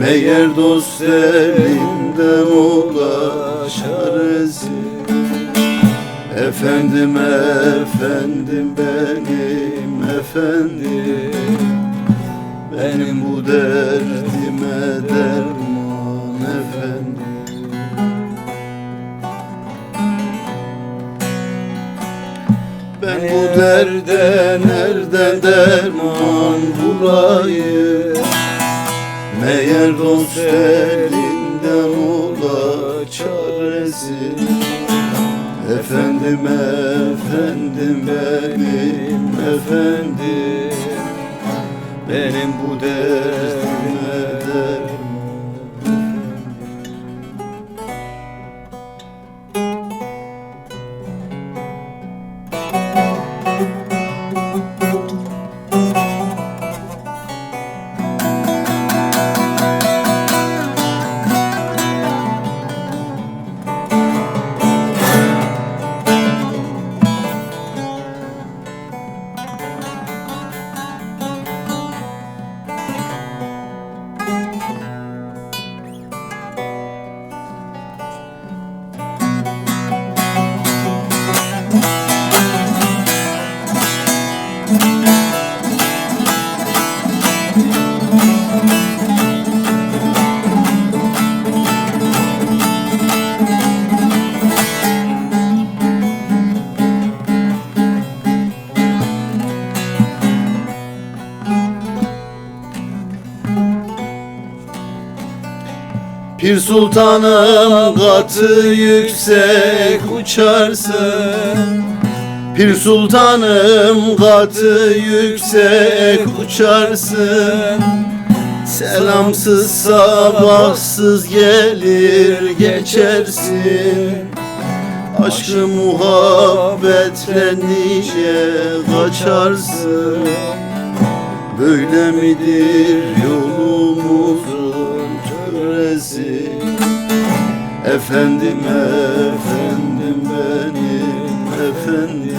Meğer dost elinden çaresi Efendim efendim benim efendim. Benim bu derdime derman efendim. Ben bu derde nereden derman bulayım Meğer dost elinden ola çaresi Efendim efendim benim efendim. Benim bu derdime derman Pir sultanım katı yüksek uçarsın. Pir sultanım katı yüksek uçarsın. Selamsız sabahsız gelir geçersin. Aşkı muhabbetle nice kaçarsın. Böyle midir yolumuzun Efendim efendim benim efendim.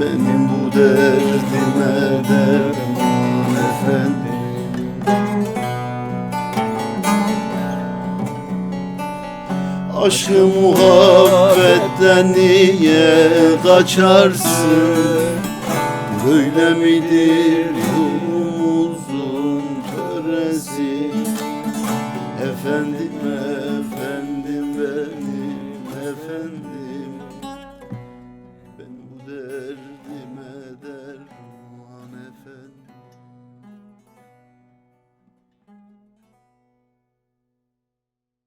Benim bu derdime derman efendim. Aşkı muhabbetten niye kaçarsın? Böyle midir yolumuzun töresi? Efendim